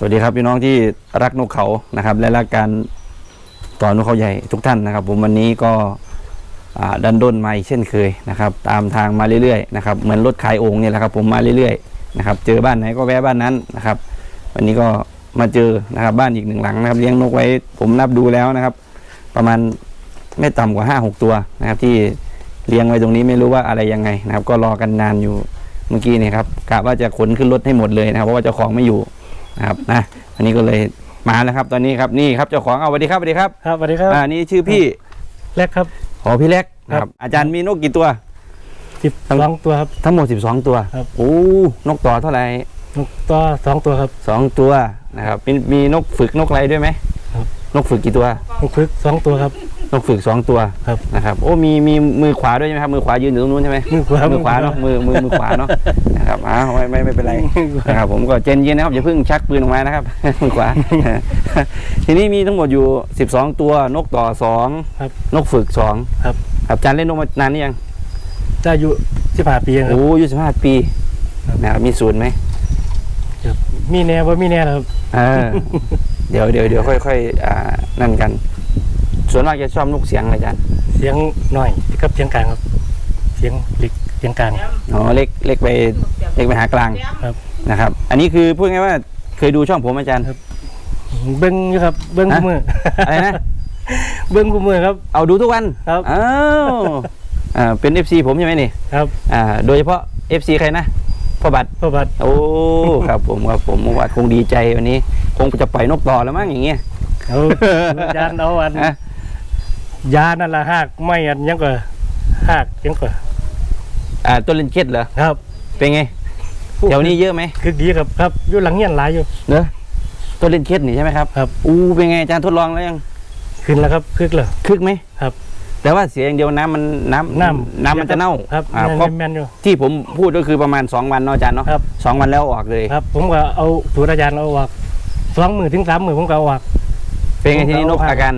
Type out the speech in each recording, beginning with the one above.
สวัสดีครับพี่น้องที่รักนกเขานะครับ และรักการต่อนกเขาใหญ่ทุกท่านนะครับ ผมวันนี้ก็ดันด้นมาอีกเช่นเคยนะครับ ตามทางมาเรื่อยๆนะครับเหมือนรถขายโอ่งเนี่ยแหละครับ ผมมาเรื่อยๆนะครับ เจอบ้านไหนก็แวะบ้านนั้นนะครับ วันนี้ก็มาเจอนะครับบ้านอีกหนึ่งหลังนะครับเลี้ยงนกไว้ผมนับดูแล้วนะครับ ประมาณไม่ต่ำกว่าห้าหกตัวนะครับ ที่เลี้ยงไว้ตรงนี้ไม่รู้ว่าอะไรยังไงนะครับ ก็รอกันนานอยู่เมื่อกี้เนี่ยครับกะว่าจะขนขึ้นรถให้หมดเลยนะครับเพราะว่าเจ้าของไม่อยู่ นะครับนะอันนี้ก็เลยมาแล้วครับ ตอนนี้ครับนี่ครับเจ้าของเอาสวัสดีครับสวัสดีครับครับสวัสดีครับอ่านี่ชื่อพี่แรกครับขอพี่เล็กนะคครัรับบอาจารย์มีนกกี่ตัวสิบสองตัวครับ ทั้งหมด12ตัวครับ โอ้นกต่อเท่าไหร่นกตัวสองตัวครับสองตัวนะครับมีมีนกฝึกนกอะไรด้วยไหมครับ นกฝึกกี่ตัวนกพึกสองตัวครับ นกฝึกสองตัวครับ นะครับ โอ้มีมีมือขวาด้วยใช่ไหมครับ มือขวายืนอยู่ตรงนู้นใช่ไหม มือขวามือขวาเนาะมือมือมือขวาเนาะนะครับอ้าวไม่ไม่ไม่เป็นไรนะครับผมก็เจนเย็นนะครับอย่าเพิ่งชักปืนออกมานะครับ มือขวา ทีนี้มีทั้งหมดอยู่ 12 ตัวนกต่อสองครับนกฝึกสองครับ ครับอาจารย์เล่นนกมานานนี่ยังจะอายุสิบห้าปีครับ โอ้อายุสิบห้าปีครับ นะครับมีศูนย์ไหมครับมีแน่ว่ามีแน่ครับ เออ เดี๋ยวเดี๋ยวเดี๋ยวค่อยๆอ่านั่นกัน ส่วนมากจะชอบนกเสียงอะไรอาจารย์เสียงหน่อยกับเสียงกลางครับ เสียงเล็กเสียงกลางอ๋อเล็กเล็กไปเล็กไปหากลางครับนะครับ อันนี้คือพูดง่ายๆว่าเคยดูช่องผมอาจารย์เบิ้งอยู่ครับ เบิ้งฮะคู่มืออะไรนะเบิ้งคู่มือครับ เอาดูทุกวันครับอ้าวอ่าเป็น FC ผมใช่ไหมนี่ครับอ่าโดยเฉพาะ FC ใครนะ พ่อบัตรพระบัตรโอ้ครับผมครับผมว่าคงดีใจวันนี้ คงจะปล่อยนกต่อแล้วมั้งอย่างเงี้ยเอายานเอาอันฮะยานั่นละหากไม่อันยังก็หากยังก็อ่าต้นเลนเคสเหรอครับ เป็นไงแถวนี้เยอะไหมคือดีครับครับอยู่หลังเงี้ยนหลายอยู่เนอะต้นเลนเคสนี่ใช่ไหมครับครับอู้เป็นไงอาจารย์ทดลองแล้วยังขึ้นแล้วครับคึกเลยคึกไหมครับ แต่ว่าเสียอย่างเดียวน้ำมันน้ำน้ำน้ำมันจะเน่าครับอ่าแม่นเพราะแม่นอยู่ ที่ผมพูดก็คือประมาณ 2 วันเนาะอาจารย์เนาะครับ สองวันแล้วออกเลยครับ ผมก็เอาสูตรอาจารย์เอาออกสองมือถึงสามมือผมก็เอาออก เป็นไงทีนี้นกผมก็เอาอาการ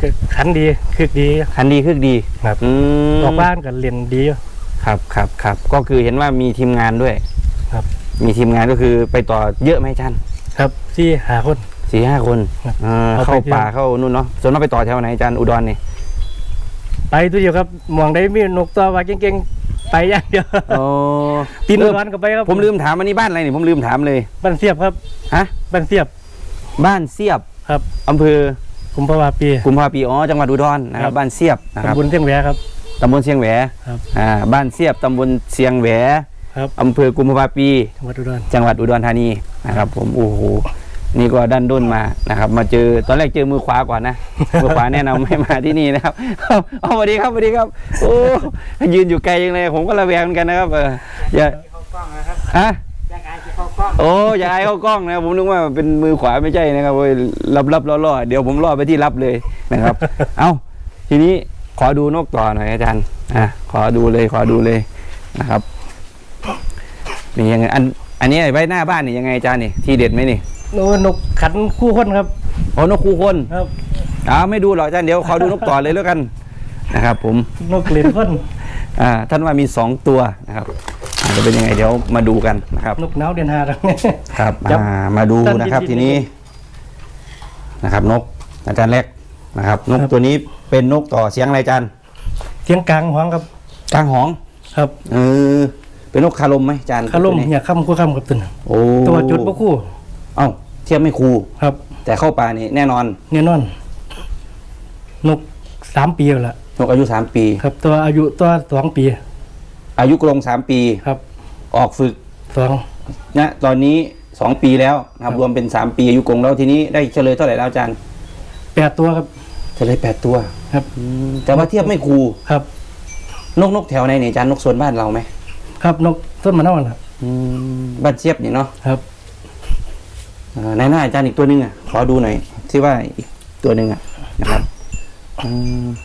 ก็ขันดีคึกดี คันดีคึกดีครับ อืมออกบ้านก็เรียนดีอยู่ ครับครับครับก็คือเห็นว่ามีทีมงานด้วยครับ มีทีมงานก็คือไปต่อเยอะไหมอาจารย์ครับที่หาคน สี่ห้าคนครับอ่าเอาไปเข้าเที่ยว ป่าเข้านู่นเนาะส่วนมากไปต่อแถวไหนอาจารย์อุดรนี่ไป ตัวเดียวครับมองได้มีนกตัวว่าเก่งๆ ไปอย่างเดียวโอ้ปีนเออวันก็ไปครับผมลืมถามอันนี้บ้านอะไรนี่ผมลืมถามเลยบ้านเสียบครับฮะบ้านเสียบบ้านเสียบครับอำเภอกุมภาวาปีกุมภาวะปีอ๋อจังหวัดอุดรนะคครัรับบบ้านเสียบนะครับตำบลเชียงแหวครับตำบลเชียงแหวครับอ่าบ้านเสียบตำบลเชียงแหวครับอำเภอกุมภาวะปี จังหวัดอุดรจังหวัดอุดรธานีนะครับผมโอ้โห นี่ก็ดันด้นมานะครับ มาเจอตอนแรกเจอมือขวาก่อนนะ มือขวาแนะนำให้มาที่นี่นะครับเอาเอาสวัสดีครับสวัสดีครับ โอ้ยืนอยู่ไกลยังเลยผมก็ระแวงเหมือนกันนะครับ เอออย่าฮะโอ้อย่าอายเข้ากล้องนะผมนึกว่าเป็นมือขวาไม่ใช่นะครับโอ้ยรับรับล่อล่อเดี๋ยวผมล่อไปที่รับเลยนะครับ เอาทีนี้ขอดูนกต่อหน่อยอาจารย์อะขอดูเลยขอดูเลยนะครับนี่ยังไงอันอันนี้ไว้หน้าบ้านนี่ยังไงอาจารย์นี่ ที่เด็ดไหมนี่ โอ้นกขันคู่คนครับโอ้นกคู่คนครับอ้าวไม่ดูหรอกอาจารย์เดี๋ยวขอดูนกต่อเลยแล้วกันนะครับ ผมนกเล่นคนอ่าท่านว่ามีสองตัวนะครับอ่าจะเป็นยังไงเดี๋ยวมาดูกันนะครับนกหนาวเดือนห้าครับครับจับอ่ามาดูนะครับตั้งทีนี้นะครับ นกอาจารย์เล็กนะครับ นกครับตัวนี้เป็นนกต่อเสียงอะไรอาจารย์เสียงกลางหวงครับกลางหองครับเออเป็นนกคารมไหมอาจารย์คาร่มตัวนี้อย่าค้ำคู่ค้ำกับตัวนั้นโอ้ตัวจุดบ่คู่ เอ้า เทียบไม่คูครับ แต่เข้าป่านี่แน่นอน แน่นอน นกสามปีแล้วล่ะนกอายุสามปี ครับ ตัวอายุตัวสองปี อายุกรงสามปี ครับออกฝึกสองนะตอนนี้สองปีแล้วนะครับครับรวมเป็นสามปีอายุกรงแล้วทีนี้ได้เฉลยเท่าไหร่แล้วอาจารย์แปดตัวครับ เฉลยแปดตัว ครับ แต่ว่าเทียบไม่คูครับ นกนกแถวไหนเนี่ยอาจารย์นกสวนบ้านเราไหมครับ นกต้นมะนาวล่ะ บ้านเชียบนี่เนาะครับอ่า ในหน้าอาจารย์อีกตัวหนึ่งอะขอดูหน่อยที่ว่าอีกตัวหนึ่งอะนะครับ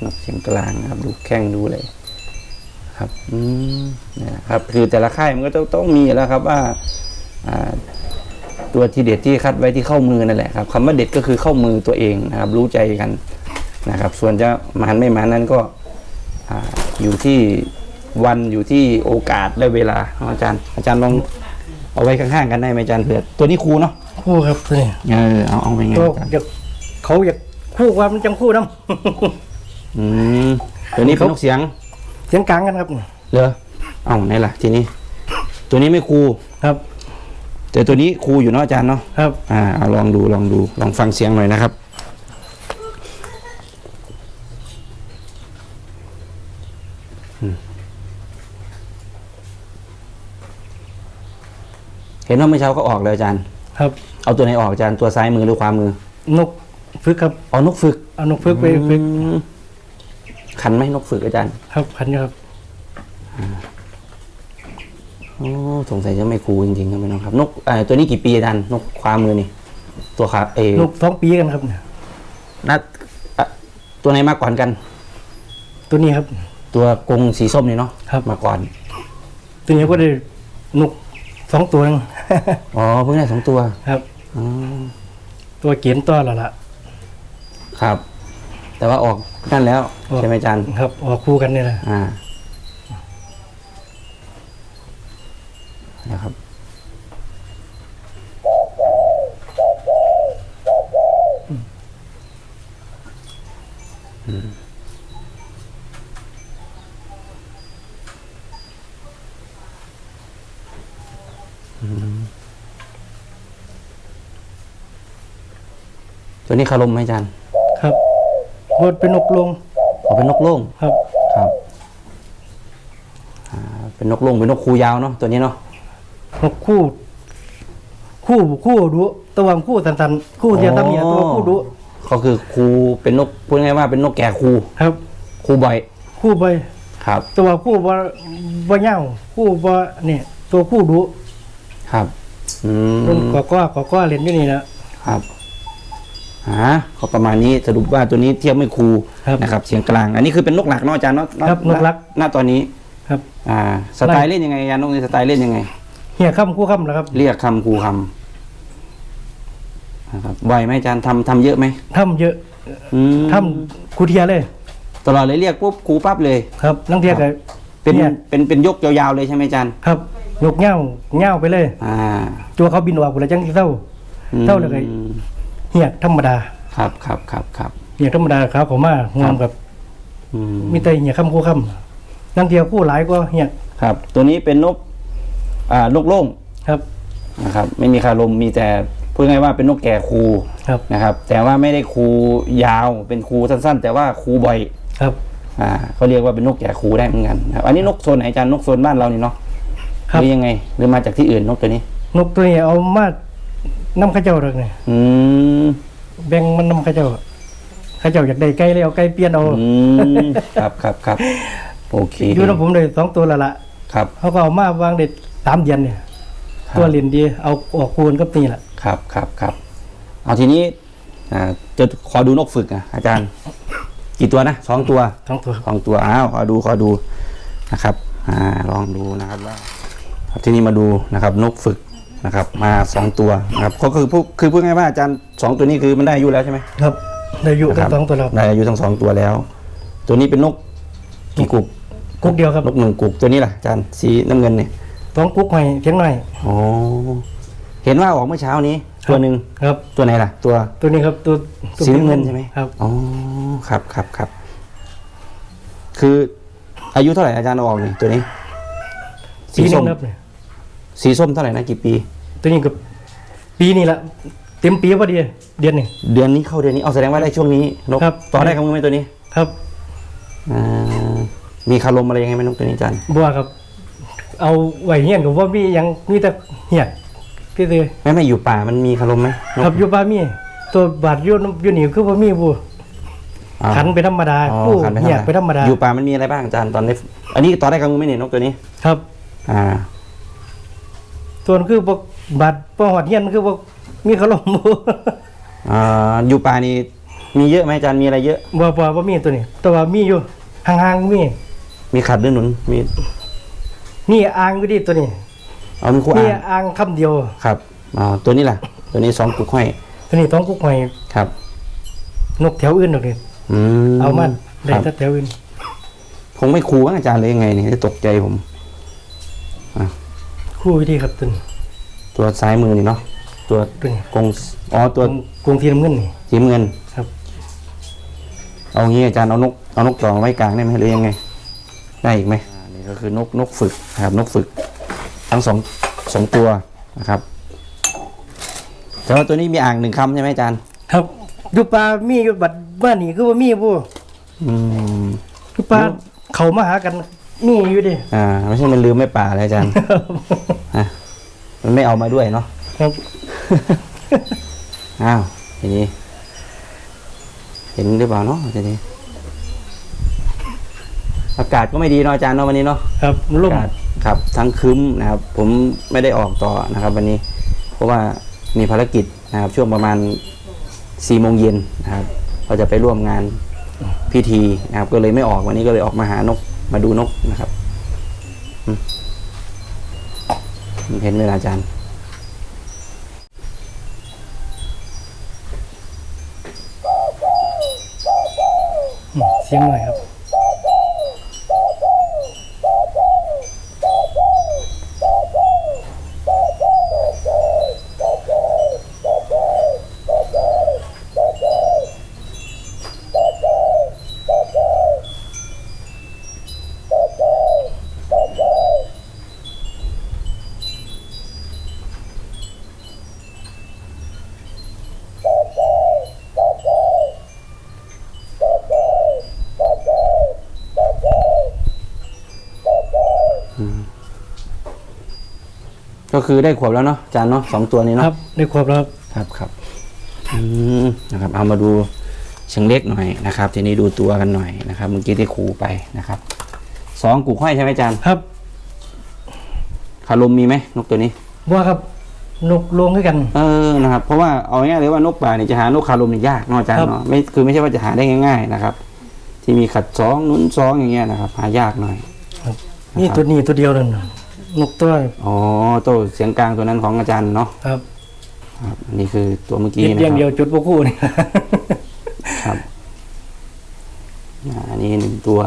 นกเสียงกลางนะครับ ดูแข้งดูเลย ครับ อืมนะครับ คือแต่ละค่ายมันก็ต้องต้องมีแล้วครับว่าอ่าตัวที่เด็ดที่คัดไว้ที่เข้ามือนั่นแหละครับคำว่าเด็ดก็คือเข้ามือตัวเองนะครับ รู้ใจกันนะครับ ส่วนจะมันไม่มันนั้นก็ออยู่ที่วันอยู่ที่โอกาสและเวลาอาจารย์ อาจารย์ลองเอาไว้ข้างๆกันได้ไหมอาจารย์เผื่อตัวนี้ครูเนาะ คู่ครับตัวนี้เออเอาเอาไปไงตัวอาจารย์อยากเขาอยากคู่ว่ามันจังคู่น้อืมตัวนี้เป็นนกเสียงำเสียงกลางกันครับ เหรอเอาไหนล่ะทีนี้ ตัวนี้ไม่ครูครับ แต่ตัวนี้ครูอยู่เนาะอาจารย์เนาะครับ อ่าเอาลองดูลองดูลองฟังเสียงหน่อยนะครับ อืมเห็นว่าเมื่อเช้าก็ออกเลยอาจารย์ ครับ เอาตัวไหนออกอาจารย์ตัวซ้ายมือหรือขวามือ นกฝึกครับอ๋อนกฝึกเอานกฝึกไปฝึกอืมขันไหมนกฝึกอาจารย์ครับขันอยู่ครับโอ้สงสัยจะไม่ครูจริงๆครับพี่น้องครับ นกเอ่อตัวนี้กี่ปีอาจารย์นกขวามือนี่ ตัวขาเออนกสองปีกันครับเนี่ยนัดอะตัวไหนมาก่อนกัน ตัวนี้ครับ ตัวกรงสีส้มนี่เนาะครับ มาก่อนตัวนี้ก็ได้นกสองตัวนึง อ๋อเพิ่งได้สองตัว ครับอ๋อ ตัวเกียนตัวแล้วล่ะ ครับ แต่ว่าออกนั่นแล้ว ออก ใช่ไหมอาจารย์ครับ ออกคู่กันนี่แหละอ่านะครับ ตัวนี้คารมไหมอาจารย์ครับบดเป็นนกลงอ๋อเป็นนกโล่งครับครับอ่าเป็นนกโล่งเป็นนกคูยาวเนาะตัวนี้เนาะนกคู่ คู่คู่ดุตัววางคู่สันๆคู่เดียวตาเมียตัวคู่ดุก็คือคูเป็นนกพูดง่ายๆว่าเป็นนกแก่คูครับ คูบ่อยคู่ไปครับ ตัวคู่บ่บ่เหย้าคู่บ่เนี่ย ตัวคู่ดุครับอืมต้นกอก้อกอก้อเล่นอยู่นี่นะครับ อ่าก็ประมาณนี้สรุปว่าตัวนี้เทียบไม่คูครับนะครับเสียงกลาง อันนี้คือเป็นนกหลักเนาะอาจารย์เนาะครับนกหลัก หน้าตอนนี้ครับอ่าสไตล์เล่นยังไงอาจารย์นกนี้สไตล์เล่นยังไงเหี่ยค่ำคู่ค่ำแล้วครับเรียกคำคูคำนะครับบ่อยไหมอาจารย์ทำทำเยอะไหมทำเยอะอืมทำคูเทียเลยตลอดเลยเรียกปุ๊บคูปั๊บเลย ครับลังเทียก็เป็นเนี่ยเป็นเป็นยกยาวๆเลยใช่ไหมอาจารย์ครับยกเหย้าเหย้าไปเลย อ่า ตัวเขาบินออกพุ่นละจังสิเท่าเท่าเลยไงอืม เหี่ยธรรมดาครับครับครับครับเหี่ยธรรมดาขาวเขามาห่วงกับอืมมีแต่เหี่ยค่ำคู่ค่ำลังเทียคู่หลายกว่าเหี่ยครับ ตัวนี้เป็นนก อ่านกโล่งครับ นะครับ ไม่มีคารมมีแต่พูดง่ายๆว่าเป็นนกแก่คูครับ นะครับ แต่ว่าไม่ได้คูยาวเป็นคูสั้นๆ แต่ว่าคูบ่อย ครับอ่าเขาเรียกว่าเป็นนกแก่คูได้เหมือนกันนะครับ อันนี้นกโซนไหนอาจารย์นกโซนบ้านเรานี่เนาะครับหรือยังไง หรือมาจากที่อื่นนกตัวนี้ นกตัวนี้เอามา น้ำข้าเจ้าเลยเนี่ยอืมแบ่งมันน้ำข้าเจ้าข้าเจ้าอยากได้ไก่เลยเอาไก่เปลี่ยนเอาอืมครับครับครับโอเคอยู่น้ำผมเลยสองตัวและละครับ เขาก็เอามาวางเด็ดสามเดือนเนี่ย ครับ ตัวเรียนดีเอาออกคูณกับนี่แหละครับครับครับเอาทีนี้อ่าจะขอดูนกฝึกอะอาจารย์ กี่ตัวนะสองตัวสองตัวสองตัวอ้าวขอดูขอดูนะครับ อ่า ลองดูนะครับว่าครับทีนี้มาดูนะครับ นกฝึก นะครับมาสองตัวนะครับก็คือพูดคือพูดง่ายๆว่าอาจารย์สองตัวนี้คือมันได้อายุแล้วใช่ไหมครับได้อยู่นะคกัรันสองตัวแล้วได้อายุทั้งสองตัวแล้ว ตัวนี้เป็นนกกี่กุกกุ๊กเดียวครับนกหนึ่งกุกตัวนี้ล่ะอาจารย์สีน้ำเงินเนี่ยสองกุ๊กใหม่เพียงหน่อยอ๋อเห็นว่าออกเมื่อเช้านี้ ตัวหนึ่งครับตัวไหนล่ะ ตัวตัวนี้ครับตัวตัวสีน้ำเงินใช่ไหมครับอ๋อครับครับครับ คืออายุเท่าไหร่อาจารย์เอาออกนี่ตัวนี้สีปีหนึส้มงครับเนี่ย สีส้มเท่าไหร่นะกี่ปี ตัวนี้กับปีนี้ละเต็มปีพอดีเดือนหนึ่ง เดือนนี้เข้าเดือนนี้เอาแสดงว่าได้ช่วงนี้นกครับ ต่อได้คำมือไหมตัวนี้ครับอ่ามีคารมอะไรยังไงไหมนกตัวนี้อาจารย์บัวครับ เอาไว้เฮียนกับว่ามีหยังมีแต่เหียนพี่เตยไม่ไม่อยู่ป่ามันมีคารมไหมนกครับอยู่บ้านมี ตัวบาดอยู่อยู่นี่คือว่ามีบัวอ่าขันไปธรรมดาอ๋อผู้ขันไปเหียทำไปธรรมดาอยู่ป่ามันมีอะไรบ้างอาจารย์ตอนนี้ อันนี้ต่อได้คำมือไหมเนี่ยนกตัวนี้ ครับ อ่า ส่วนคือพวกบาดป้อหอดเฮียนคือพวกมีขลมบัวอ่าอยู่ป่านี่มีเยอะไหมอาจารย์มีอะไรเยอะบัวบัวบ่มีตัวนี้แต่ว่ามีอยู่ห่างๆมี มีขัดหรือหนุนมีนี่อ่างอยู่ดิตัวนี้เอามีคู่นี่อ่างอ่างคำเดียว ครับอ่าตัวนี้ล่ะ ตัวนี้สองกุกห้อยตัวนี้ต้องกุ๊กหอยครับ นกแถวอื่นดอกนี่อืมเอามันได้ครับแต่แถวอื่นคงไม่ครูบ้างอาจารย์เลยยังไงเนี่ยตกใจผม คู่วิธีครับตัวนี้ตัวซ้ายมือนี่เนาะตัวตัวนี้กงอ๋อตัวกรุงเทียมเงินนี่ สีน้ำเงินครับ เอางี้อาจารย์เอานกเอานกต่อไว้กลางได้ไหมหรือยังไง ได้อีกไหมอ่านี่ก็คือนกนกฝึกนะครับนกฝึก ทั้งสองสองตัวนะครับแต่ว่าตัวนี้มีอ่างหนึ่งคำใช่ไหมอาจารย์ ครับอยู่ปลามีอยู่บัดบ้านนี่คือว่ามีผู้อืมคือปลาเขามาหากัน มีอยู่ดิอ่าไม่ใช่มันลืมไม่ป่าเลยอาจารย์ฮะมันไม่เอามาด้วยเนาะ ครับ อ้าวทีนี้เห็นหรือเปล่าเนาะทีนี้อากาศก็ไม่ดีเนาะอาจารย์เนาะวันนี้เนาะ ครับลอามกาศครับทั้งครึ้มนะครับ ผมไม่ได้ออกต่อนะครับ วันนี้ เพราะว่ามีภารกิจนะครับ ช่วงประมาณสี่โมงเย็นนะครับเราจะไปร่วมงานพิธีนะครับ ก็เลยไม่ออกวันนี้ก็เลยออกมาหานก มาดูนกนะครับเห็นเวลาอาจารย์เสียงหน่อยครับ ก็คือได้ขวบแล้วเนาะอาจารย์เนาะสองตัวนี้คเนาะรับได้ครบแล้วครับครับครับอืมนะครับ เอามาดูเชิงเล็กหน่อยนะครับ ทีนี้ดูตัวกันหน่อยนะครับเมื่อกี้ที่ครูไปนะครับสองกูกห้อยใช่ไหมอาจารย์ครับคารมมีไหมนกตัวนี้ ว่าครับนกลงด้วยกัน เออ นะครับ เพราะว่าเอาง่ายๆเลยว่านกป่าเนี่ยจะหานกคารมเนี่ยยากเนาะอาจารย์ครับ เนาะ ไม่ คือไม่ใช่ว่าจะหาได้ง่าย ๆ นะครับ ที่มีขัดสองหนุนสองอย่างเงี้ยนะครับ หายากหน่อยครับนี่ตัวนี้ตัวเดียวนั่นน่ะ นกตัว อ๋อตัวเสียงกลางตัวนั้นของอาจารย์เนาะครับครับอันนี้คือตัวเมื่อกี้เดีนะเดียงคเดียรัวบจุดพวกคู่นี่ ครับอ่าอันนี้หนึ่งตัว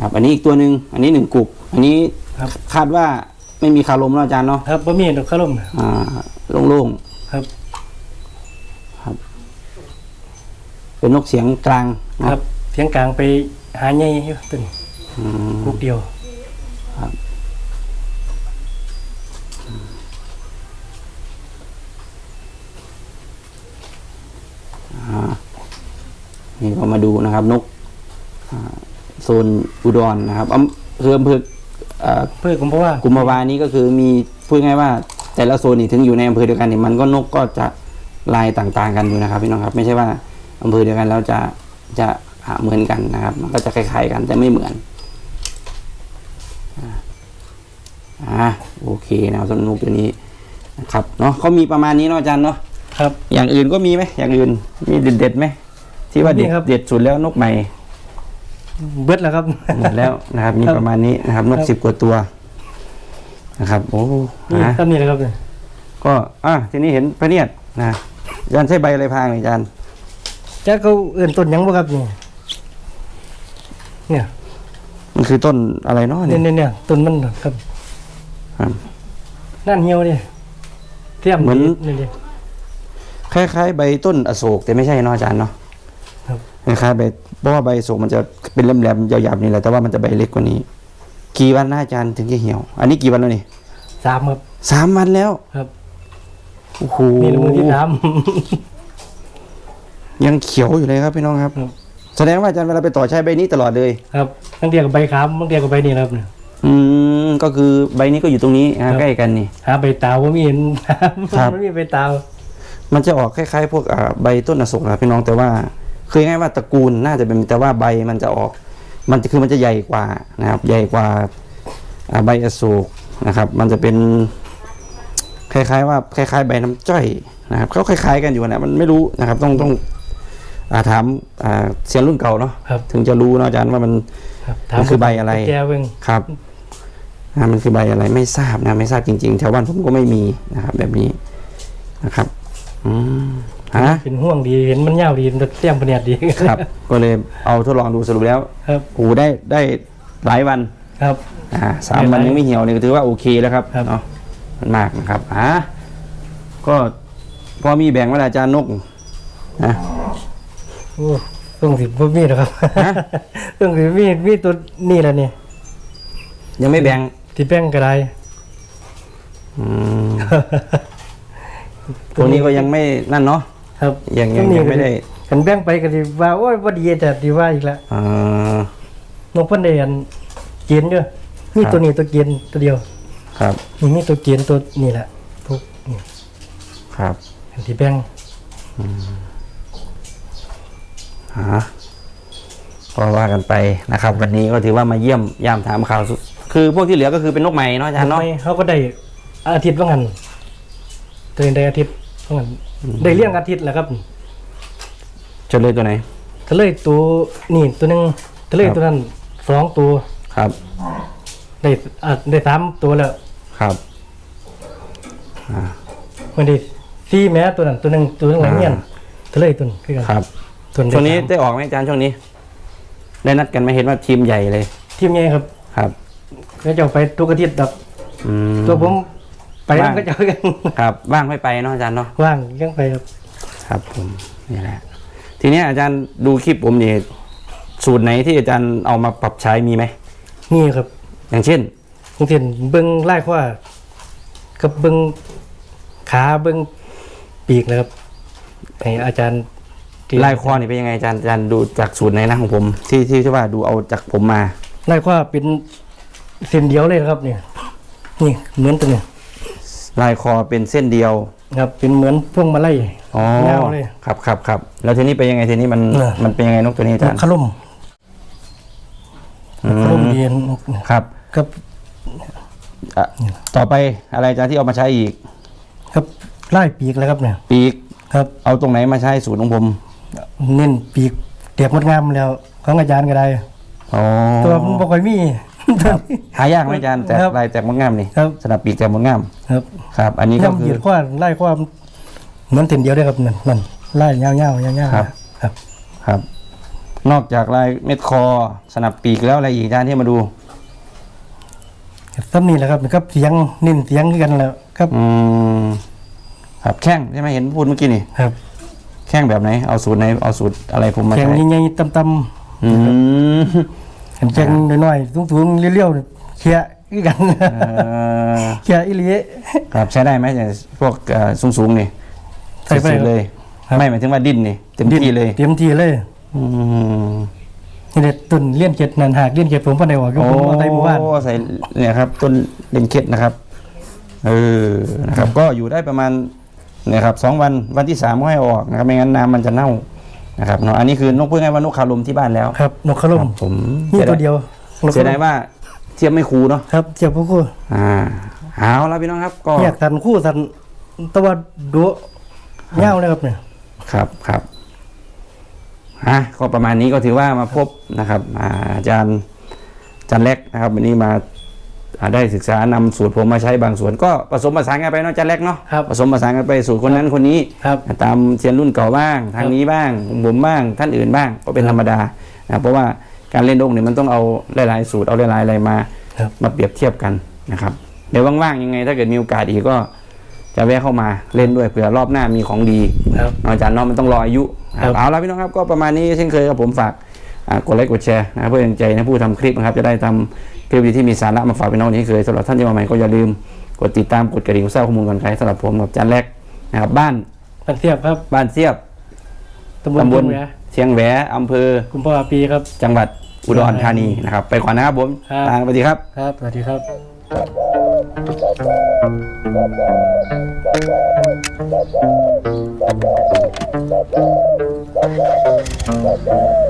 ครับ อันนี้อีกตัวหนึ่งอันนี้หนึ่งกุกอันนี้ครับ คาดว่าไม่มีคารมแล้วอาจารย์เนาะครับบ่มีดอกขลุ่มอ่าโล่งครับ ๆเป็นนกเสียงกลางคเนาะ รับเสียงกลางไปหาใหญ่อยู่ตัวนี้อืมกุกเดียวอ่ นี่ก็มาดูนะครับ นกอ่าโซนอุดรนะครับอำเภออำเภออ่าเพื่อผมเพราะว่ากุมภาวานี้ก็คือมีพูดง่ายๆว่า แต่ละโซนนี่ถึงอยู่ในอำเภอเดียวกันเนี่ยมันก็นกก็จะลายต่างๆ กันอยู่นะครับพี่น้องครับ ไม่ใช่ว่าอำเภอเดียวกันแล้วจะจะหาเหมือนกันนะครับ มันก็จะคล้ายๆกันแต่ไม่เหมือนอ่าอ่าโอเคนะครับสำหรับนกตัวนี้นะครับเนาะเขามีประมาณนี้เนาะอาจารย์เนาะครับ อย่างอื่นก็มีไหมอย่างอื่นมีเด็ดๆไหม ที่ว่าเด็ดมีครับ เด็ดสุดแล้วนกใหม่เบิดแล้วครับ หมดแล้วนะครับ มีครับ ประมาณนี้นะครับนกครับสิบกว่าตัวนะครับ โอ้นี่นะ ครับนี่แหละครับเนี่ยก็อะทีนี้เห็นพระเนียดนะอาจารย์ใช้ใบอะไรพางอาจารย์จ้าเขาเอื่นต้นหยังบ่ครับนี่เนี่ยมันคือต้นอะไรเนาะเนี่เนี่ยยเนี่ยเนี่ยต้นมันครับครับ นั่นเหี่ยวเนี่ยเทียมเหมือน นี่ดิคล้ายๆใบต้นอโศกแต่ไม่ใช่เนาะอาจารย์เนาะ ครับคล้ายๆใบเพราะว่าใบอโศกมันจะเป็นแหลมๆยาวๆนี่แหละแต่ว่ามันจะใบเล็กกว่านี้ กี่วันนะอาจารย์ถึงจะเหี่ยว อันนี้กี่วันแล้วนี่สามครับสามวันแล้วครับโอ้โหนี่ละมือที่สาม ยังเขียวอยู่เลยครับพี่น้องครับ ครับ แสดงว่าอาจารย์เวลาไปต่อใช้ใบนี้ตลอดเลย ครับตั้งเดียวกับใบขามบางเดียวกับใบนี่นะครับเนี่ย อืมก็คือใบนี้ก็อยู่ตรงนี้อ่าครับ ใกล้กันนี่ หาใบตาวว่ามีเห็นครับ มันมีใบตาวมันจะออกคล้ายๆ พวกอ่าใบต้นอโศกนะครับพี่น้องแต่ว่า คือง่ายๆว่าตระกูลน่าจะเป็นแต่ว่าใบมันจะออก มันคือมันจะใหญ่กว่านะครับ ใหญ่กว่าอ่าใบอโศกนะครับ มันจะเป็นคล้ายๆ ว่าคล้าย ๆ ใบน้ำจ้อยนะครับเขาคล้ายๆกันอยู่นะมันไม่รู้นะครับ ต้องต้องอาถามอ่าเซียนรุ่นเก่าเนาะครับถึงจะรู้เนาะอาจารย์ว่ามันครับมันคือใบอะไรแกเบิ่งครับอ่ามันคือใบอะไรไม่ทราบนะไม่ทราบจริงๆแถวบ้านผมก็ไม่มีนะครับ แบบนี้นะครับ อืม ฮะเป็นห่วงดีเห็นมันยาวดีมันเตี้ยมปะเนียดดีครับ ก็เลยเอาทดลองดูสรุปแล้วครับโอ้โหได้ได้หลายวันครับอ่าสามวันได้หลายยังไม่เหี่ยวเนี่ยก็ถือว่าโอเคแล้วครับครับเนาะมันมากนะครับอ่าก็พอมีแบ่งไว้แล้วอาจารย์นกนะโอ้เพิ่งสิบ่มีหรอกครับฮะเพิ่งสิมีมีตัวนี่แหละนี่ยังไม่แบ่งที่แป้งก็ได้อืมตัวนี้ก็ยังไม่นั่นเนาะ ครับยังยังยังไม่ได้กันแบ่งไปก็สิว่าโอ้ยบ่ดีแต่สิว่าอีกละอ่านกเพิ่นได้อันเกณฑ์เด้อมีครับตัวนี้ตัวเกณฑ์ตัวเดียว ครับนี่มีตัวเกณฑ์ตัวนี่แหละทุกนี่ครับอันที่แบ่งฮะก็ว่ากันไปนะครับ วันนี้ก็ถือว่ามาเยี่ยมยามถามข่าวสุดคือพวกที่เหลือก็คือเป็นนกใหม่เนาะอาจารย์เนาะไม่เขาก็ได้อาทิตย์ว่างั้นตัวนี้ได้อาทิตย์ว่างั้น ได้เลี้ยงอาทิตย์แหละครับจนเลยตัวไหนทะเลตัวนี่ตัวหนึงทะเลครับตัวนั้นสองตัว ครับได้อะได้สามตัวแล้วครับมันได้สี่แม้ตัวนั้นตัวหนึงตัวหนึงหลังเงี้ยนทะเลตัวนึงคือกันครับตัวได้ช่วงนี้สามได้ออกไหมอาจารย์ช่วงนี้ ได้นัดกันไหมเห็นว่าทีมใหญ่เลย ทีมไงครับครับก็จะไปทุกอาทิตย์ดับอืมตัวผม ไปแล้วว่างก็จะกันครับว่างไม่ไปเนาะอาจารย์เนาะว่างยังไปครับครับผมนี่แหละทีเนี้ยอาจารย์ดูคลิปผมนี่สูตรไหนที่อาจารย์เอามาปรับใช้มีไหมนี่ครับอย่างเช่นบางทีเบิ้งไล่ขว่ากับเบิ้งขาเบิ้งปีกนะครับให้อาจารย์ที่ลายคอนี่เป็นยังไงอาจารย์อาจารย์ดูจากสูตรไหนนะของผม ที่ที่ที่ว่าดูเอาจากผมมาไล่ขว่าเป็นเส้นเดียวเลยนะครับเนี่ยนี่เหมือนตัวเนี่ย ลายคอเป็นเส้นเดียว ครับเป็นเหมือนพวงมาลัยอ๋อยาวเลยครับครับครับแล้วทีนี้เป็นยังไงทีนี้มันเออ มันเป็นยังไงนกตัวนี้อาจารย์ขลุ่มอืขลุ่มมเรียนครับกับอะต่อไปอะไรอาจารย์ที่เอามาใช้อีกกับไล่ปีกแล้วครับเนี่ยปีก ครับ เอาตรงไหนมาใช้สูตรของผมเน้นปีกเตียบงดงามแล้วของอาจารย์ก็ได้อ๋อตัวมันบ่ค่อยมี หายากไหมอาจารย์แต่ครับลายแตกมดงามนี่ครับ สนับปีกแตกมดงามครับครับ อันนี้ก็น้ำคืเหยีอยดขว้าไล่ขว้าเหมือนเส้นเดียวได้ครับนั่นนั่นไล่ยาวๆยาวๆครับ ครับ ครับ นอกจากลายเม็ดคอ สนับปีกแล้วอะไรอีกอาจารย์ที่มาดูซ้ำนี่แหละครับครับเสียงนิ่นเสียงคือกันแล้วครับอืมครับแข้งใช่ไหมเห็นพูดเมื่อกี้นี่ครับแข้งแบบไหนเอาสูตรไหนเอาสูตรอะไรผมมาแข็งใช้ใหญ่ๆต่ำอืม ๆแข็งแข็งน้อยๆสูงๆเลี้ยวๆเคียคือกันเอ่อเคียอีหลีครับใช้ได้ไหมอย่างพวกสูงสูงๆนี่ใส่ไปสุดๆเลยครับไม่หมายถึงว่าดิ้นนี่เต็มที่เลยเต็มที่เลยอืมนี่เด็ดตุนเลี้ยนเจ็ดนันหากเลี้ยนเจ็ดผมพันในหัวก็ผมเอาใส่หมู่บ้านโอ้ใส่เนี่ยครับต้นเลนเคสนะครับเออนะครับ ก็อยู่ได้ประมาณเนี่ยครับสองวันวันที่สามก็ให้เอาออกนะครับไม่งั้นน้ำมันจะเน่า นะครับเนาะอันนี้คือนกเพื่อไงว่านกคาลมที่บ้านแล้วครับนกขลุ่มครับผมนี่ตัวเดียวเสียดายว่าเทียบไม่คูเนาะครับเจียบพวกคู่อ่าเอาแล้วพี่น้องครับก็แยกสันคู่สันแตัวาดุเง่าเลยครับเนี่ยครับครับฮะก็ประมาณนี้ก็ถือว่ามาพบนะครับอ่าอาจารย์อาจารย์เล็กนะครับวันนี้มาอ่า ได้ศึกษานำสูตรผมมาใช้บางส่วนก็ผสมผสานกันไปเนาะอาจารย์เล็กเนาะครับผสมผสานกันไปสูตรคนนั้นคนนี้ครับตามเซียนรุ่นเก่าบ้าง ทางนี้บ้างผมบ้างท่านอื่นบ้างก็เป็นธรรมดานะเพราะว่าการเล่นโดกเนี่ยมันต้องเอาหลายๆสูตรเอาหลายๆอะไรมาครับมาเปรียบเทียบกันนะครับเดี๋ยวว่างๆยังไง ถ้าเกิดมีโอกาสอีกก็จะแวะเข้ามาเล่นด้วยเผื่อรอบหน้ามีของดีครับอาจารย์เน้องมันต้องรออายุนะคครัรับบเอาละพี่น้องครับก็ประมาณนี้เช่นเคยครับผมฝากอ่า กดไลค์กดแชร์นะครับเพื่อเป็นกำลังใจนะผู้ทำคลิปนะครับ จะได้ทำคลิปดีที่มีสาระมาฝากพี่น้องอย่างที่เคยสำหรับท่านที่มาใหม่ก็อย่าลืมกดติดตามกดกระดิ่งเพื่อทราบข้อมูลก่อนใครสำหรับผมกับอาจารย์แรกนะครับ บ้านปันเทียบครับบ้านเสียบตำบลตำบลตำแหวเชียงแหวอำเภอกุมภาวะปีครับ จังหวัดอุดรธานีนะครับ ไปก่อนนะครับผมครับทางสวัสดีครับครับสวัสดีครับ